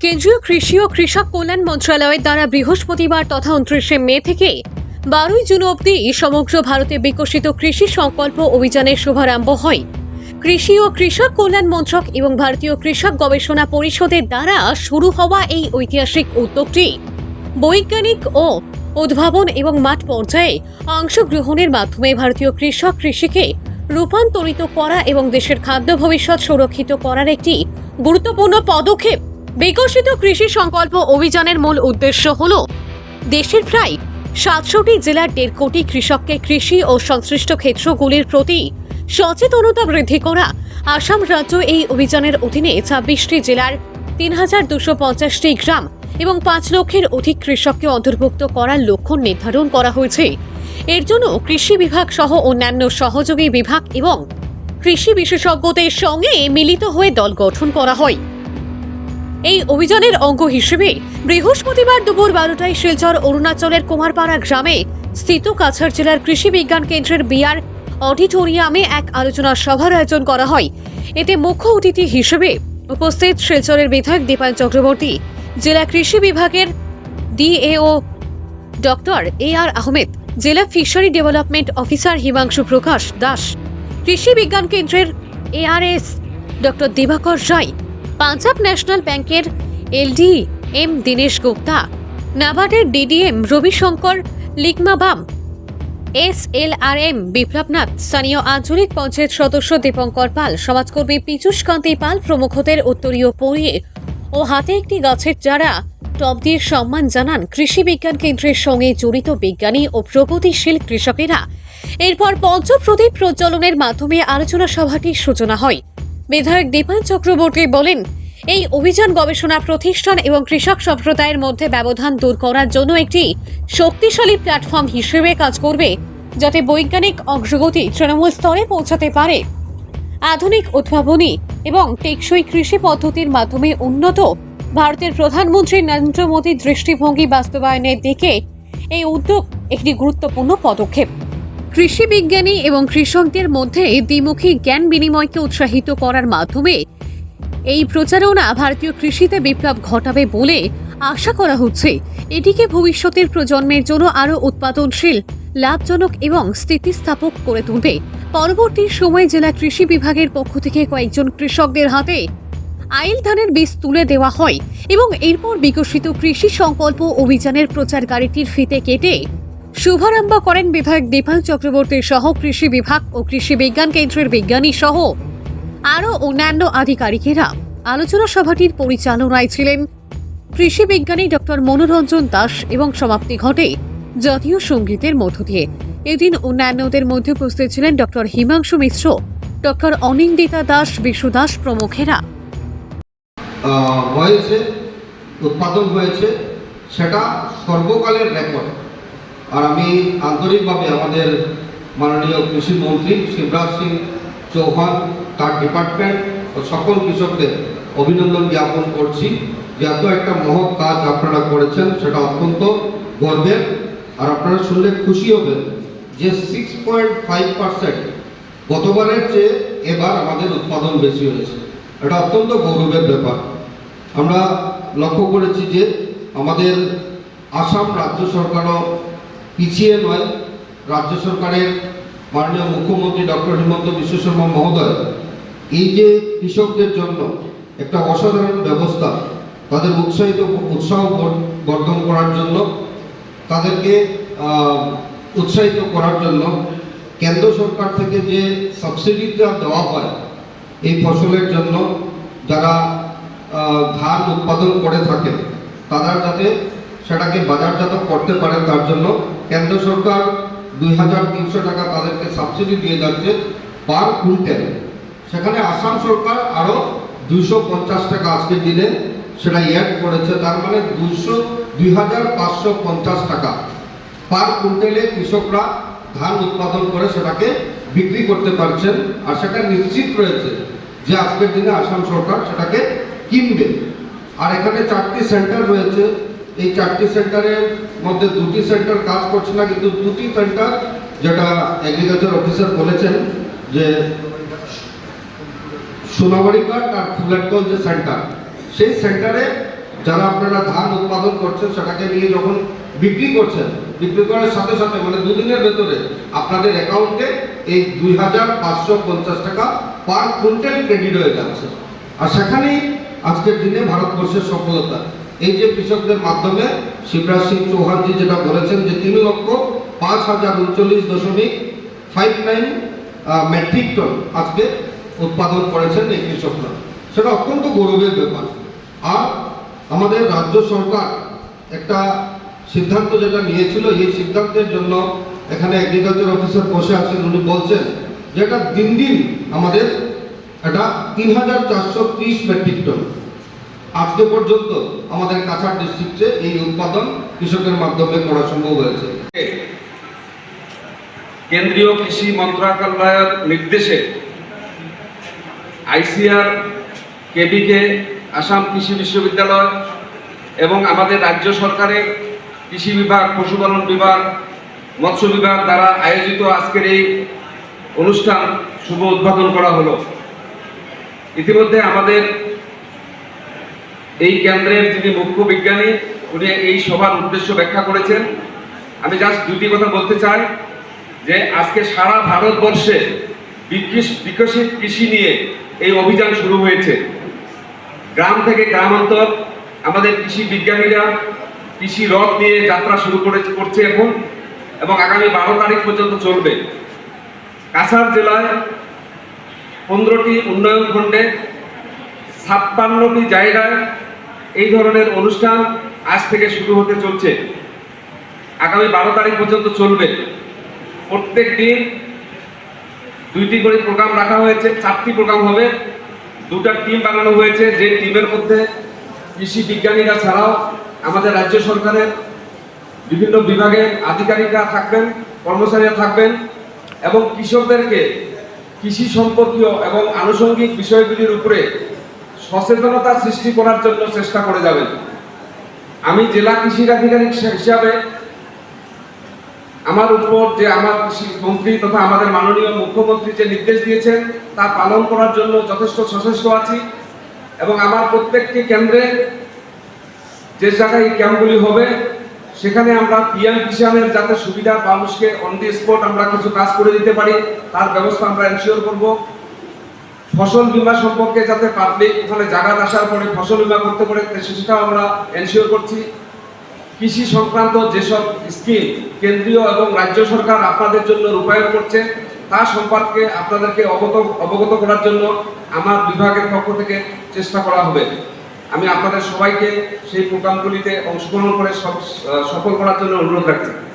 কেন্দ্রীয় কৃষি ও কৃষক কল্যাণ মন্ত্রণালয়ের দ্বারা বৃহস্পতিবার তথা উনত্রিশে মে থেকে বারোই জুন অবধি সমগ্র ভারতে বিকশিত কৃষি সংকল্প অভিযানের শুভারম্ভ হয়। কৃষি ও কৃষক কল্যাণ মন্ত্রক এবং ভারতীয় কৃষক গবেষণা পরিষদের দ্বারা শুরু হওয়া এই ঐতিহাসিক উদ্যোগটি বৈজ্ঞানিক ও উদ্ভাবন এবং মাঠ পর্যায়ে অংশগ্রহণের মাধ্যমে ভারতীয় কৃষক কৃষিকে রূপান্তরিত করা এবং দেশের খাদ্য ভবিষ্যৎ সুরক্ষিত করার একটি গুরুত্বপূর্ণ পদক্ষেপ। বিকশিত কৃষি সংকল্প অভিযানের মূল উদ্দেশ্য হল দেশের প্রায় সাতশোটি জেলার দেড় কোটি কৃষককে কৃষি ও সংশ্লিষ্ট ক্ষেত্রগুলির প্রতি সচেতনতা বৃদ্ধি করা আসাম রাজ্য এই অভিযানের অধীনে ছাব্বিশটি জেলার তিন হাজার দুশো পঞ্চাশটি গ্রাম এবং পাঁচ লক্ষের অধিক কৃষককে অন্তর্ভুক্ত করার লক্ষ্য নির্ধারণ করা হয়েছে। এর জন্য কৃষি বিভাগ সহ অন্যান্য সহযোগী বিভাগ এবং কৃষি বিশেষজ্ঞদের সঙ্গে মিলিত হয়ে দল গঠন করা হয়। এই অভিযানের অঙ্গ হিসেবে বৃহস্পতিবার দুপুর বারোটায় শিলচর অরুণাচলের কুমারপাড়া গ্রামে স্থিত কাছাড় জেলার কৃষি বিজ্ঞান কেন্দ্রের বিয়ার অডিটোরিয়ামে এক আলোচনা সভার আয়োজন করা হয়। এতে মুখ্য অতিথি হিসেবে উপস্থিত শিলচরের বিধায়ক দীপায়ন চক্রবর্তী, জেলা কৃষি বিভাগের DAO doctor A R Ahmed, জেলা fishery development officer Himanshu Prakash Das, কৃষি বিজ্ঞান কেন্দ্রের ARS doctor Dibakar Roy Punjab national ব্যাংকের LD M Dinesh Gupta, নাবার্ডের DDM Rabishankar Likmabam S L R M Biplabnath, স্থানীয় আঞ্চলিক পঞ্চায়েত সদস্য দীপঙ্কর পাল, সমাজকর্মী পীযুষ কান্তি পাল প্রমুখদের উত্তরীয় পড়িয়ে ও হাতে একটি গাছের চারা। টব দিয়ে সম্মান জানান কৃষি বিজ্ঞান কেন্দ্রের সঙ্গে জড়িত বিজ্ঞানী ও প্রগতিশীল কৃষকেরা। এরপর পঞ্চপ্রদীপ প্রজ্বলনের মাধ্যমে আলোচনা সভাটির সূচনা হয়। বিধায়ক দীপায়ন চক্রবর্তী বলেন, এই অভিযান গবেষণা প্রতিষ্ঠান এবং কৃষক সম্প্রদায়ের মধ্যে ব্যবধান দূর করার জন্য একটি শক্তিশালী প্ল্যাটফর্ম হিসেবে কাজ করবে, যাতে বৈজ্ঞানিক অগ্রগতি তৃণমূল স্তরে পৌঁছাতে পারে। আধুনিক উদ্ভাবনী এবং টেকসই কৃষি পদ্ধতির মাধ্যমে উন্নত ভারতের প্রধানমন্ত্রী নরেন্দ্র মোদীর দৃষ্টিভঙ্গি বাস্তবায়নের দিকে এই উদ্যোগ একটি গুরুত্বপূর্ণ পদক্ষেপ। কৃষি বিজ্ঞানী এবং কৃষকদের মধ্যে দ্বিমুখী জ্ঞান বিনিময়কে উৎসাহিত করার মাধ্যমে এই প্রচারণা ভারতীয় কৃষিতে বিপ্লব ঘটাবে বলে আশা করা হচ্ছে। এটিকে ভবিষ্যতের প্রজন্মের জন্য আরও উৎপাদনশীল, লাভজনক এবং স্থিতিস্থাপক করে তুলবে। পরবর্তী সময়ে জেলা কৃষি বিভাগের পক্ষ থেকে কয়েকজন কৃষকদের হাতে আইল ধানের বীজ তুলে দেওয়া হয় এবং এরপর বিকশিত কৃষি সংকল্প অভিযানের প্রচার গাড়িটির ফিতে কেটে শুভারম্ভ করেন বিধায়ক দীপাল চক্রবর্তী সহ কৃষি বিভাগ ও কৃষি বিজ্ঞান কেন্দ্রের বিজ্ঞানী সহ আরও অন্যান্য আধিকারিকেরা। আলোচনা সভাটির পরিচালনায় ছিলেন কৃষি বিজ্ঞানী ডক্টর মনোরঞ্জন দাস এবং সমাপ্তি ঘটে জাতীয় সঙ্গীতের মধ্য দিয়ে। এদিন অন্যান্যদের মধ্যে উপস্থিত ছিলেন ডক্টর হিমাংশু মিশ্র, ডক্টর অনিন্দিতা দাস, বিশু দাস প্রমুখেরা। হয়েছে, উৎপাদন হয়েছে, সেটা সর্বকালের রেকর্ড। আর আমি আন্তরিকভাবে আমাদের মাননীয় কৃষিমন্ত্রী শিবরাজ সিং চৌহান, তার ডিপার্টমেন্ট ও সকল কৃষকদের অভিনন্দন জ্ঞাপন করছি যে এত একটা মহৎ কাজ আপনারা করেছেন, সেটা অত্যন্ত গর্বের। আর আপনারা শুনলে খুশি হবেন যে সিক্স পয়েন্ট ফাইভ পার্সেন্ট গতবারের চেয়ে এবার আমাদের উৎপাদন বেশি হয়েছে। এটা অত্যন্ত গৌরবের ব্যাপার। আমরা লক্ষ্য করেছি যে আমাদের আসাম রাজ্য সরকারও পিছিয়ে নয়, রাজ্য সরকারের মাননীয় মুখ্যমন্ত্রী ডক্টর হিমন্ত বিশ্ব শর্মা মহোদয়, এই যে কৃষকদের জন্য একটা অসাধারণ ব্যবস্থা, তাদের উৎসাহিত উৎসাহ বর্ধন করার জন্য, তাদেরকে উৎসাহিত করার জন্য কেন্দ্র সরকার থেকে যে সাবসিডিটা দেওয়া হয়, এই ফসলের জন্য যারা ধান উৎপাদন করে থাকে, তারা যাতে সেটাকে বাজারজাত করতে পারেন তার জন্য কেন্দ্র সরকার দুই হাজার তিনশো টাকা তাদেরকে সাবসিডি দিয়ে যাচ্ছে পার কুইন্টাল। সেখানে আসাম সরকার আরও দুইশো পঞ্চাশ টাকা আজকের দিনে সেটা অ্যাড করেছে, তার মানে দুইশো দুই হাজার পাঁচশো পঞ্চাশ টাকা পার কুইন্টালে কৃষকরা ধান উৎপাদন করে সেটাকে বিক্রি করতে পারছেন। আর সেটা নিশ্চিত রয়েছে যে আজকের দিনে আসাম সরকার সেটাকে কিনবে। আর এখানে চারটি সেন্টার রয়েছে এই চারটি সেন্টারের মধ্যে দুটি সেন্টার কাজ করছে না, কিন্তু দুটি সেন্টার যেটা এগ্রিকালচার অফিসার বলেছেন যে সোনাবাড়ি কার্ড আর ফুলেটকল যে সেন্টার, সেই সেন্টারে যারা আপনারা ধান উৎপাদন করছেন, সেটাকে নিয়ে যখন বিক্রি করছেন, বিক্রি করার সাথে সাথে মানে দুদিনের ভেতরে আপনাদের অ্যাকাউন্টে এই দুই হাজার পাঁচশো পঞ্চাশ টাকা পার কুইন্টাল ক্রেডিট হয়ে যাচ্ছে। আর সেখানেই আজকের দিনে ভারতবর্ষের সফলতা। এই যে কৃষকদের মাধ্যমে শিবরাজ সিং চৌহানজি যেটা বলেছেন যে তিন লক্ষ পাঁচ হাজার উনচল্লিশ দশমিক ফাইভ নাইন মেট্রিক টন আজকে উৎপাদন করেছেন এই কৃষকরা। সেটা অত্যন্ত গৌরবের ব্যাপার। আর আমাদের রাজ্য সরকার একটা সিদ্ধান্ত যেটা নিয়েছিল, এই সিদ্ধান্তের জন্য এখানে এগ্রিকালচার অফিসার বসে আছেন, উনি বলছেন যে এটা দিন দিন আমাদের এটা তিন হাজার চারশো ত্রিশ মেট্রিক টন আজকে পর্যন্ত আমাদের কাছাড় ডিস্ট্রিক্টে এই উৎপাদন কৃষকের মাধ্যমে করা সম্ভব হয়েছে। কেন্দ্রীয় কৃষি মন্ত্রণালয়ের নির্দেশে আইসিআর, কেবিকে, আসাম কৃষি বিশ্ববিদ্যালয় এবং আমাদের রাজ্য সরকারের কৃষি বিভাগ, পশুপালন বিভাগ, মৎস্য বিভাগ দ্বারা আয়োজিত আজকের এই অনুষ্ঠান শুভ উদ্বোধন করা হলো। ইতিমধ্যে আমাদের এই কেন্দ্রের যিনি মুখ্য বিজ্ঞানী, উনি এই সভার উদ্দেশ্য ব্যাখ্যা করেছেন। আমি জাস্ট দুটি কথা বলতে চাই, যে আজকে সারা ভারতবর্ষে বিকশিত কৃষি নিয়ে এই অভিযান শুরু হয়েছে। গ্রাম থেকে গ্রামান্তর আমাদের কৃষি বিজ্ঞানীরা কৃষি রথ নিয়ে যাত্রা শুরু করে করছে এখন, এবং আগামী বারো তারিখ পর্যন্ত চলবে। কাছাড় জেলায় পনেরোটি উন্নয়ন খণ্ডে ছাপ্পান্নটি জায়গায় এই ধরনের অনুষ্ঠান আজ থেকে শুরু হতে চলছে। আগামী বারো তারিখ পর্যন্ত চলবে। প্রত্যেক দিন দুইটি করে প্রোগ্রাম রাখা হয়েছে, চারটি প্রোগ্রাম হবে। দুটা টিম বানানো হয়েছে, যে টিমের মধ্যে কৃষি বিজ্ঞানীরা ছাড়াও আমাদের রাজ্য সরকারের বিভিন্ন বিভাগের আধিকারিকরা থাকবেন, কর্মচারীরা থাকবেন এবং কৃষকদেরকে কৃষি সম্পর্কীয় এবং আনুষঙ্গিক বিষয়গুলির উপরে সচেতনতা সৃষ্টি করার জন্য চেষ্টা করে যাবেন। আমি জেলা কৃষি আধিকারিক হিসাবে আমার উপর যে আমার কৃষি মন্ত্রী তথা আমাদের মাননীয় মুখ্যমন্ত্রী যে নির্দেশ দিয়েছেন, তা পালন করার জন্য যথেষ্ট সচেষ্ট আছি এবং আমার প্রত্যেকটি কেন্দ্রে যে জায়গায় এই ক্যাম্পগুলি হবে, সেখানে আমরা পিএম কিষানের যাতে সুবিধা মানুষকে অন দি স্পট আমরা কিছু কাজ করে দিতে পারি, তার ব্যবস্থা আমরা এনশিওর করব। ফসল বীমা সম্পর্কে যাতে পাবলিক ওখানে জায়গা আসার পরে ফসল বীমা করতে পারে সেটাও আমরা এনশিওর করছি। কৃষি সংক্রান্ত যেসব স্কিম কেন্দ্রীয় এবং রাজ্য সরকার আপনাদের জন্য রূপায়ণ করছে, তা সম্পর্কে আপনাদেরকে অবগত অবগত করার জন্য আমার বিভাগের পক্ষ থেকে চেষ্টা করা হবে। আমি আপনাদের সবাইকে সেই প্রোগ্রামগুলিতে অংশগ্রহণ করে সফ- সফল করার জন্য অনুরোধ রাখছি।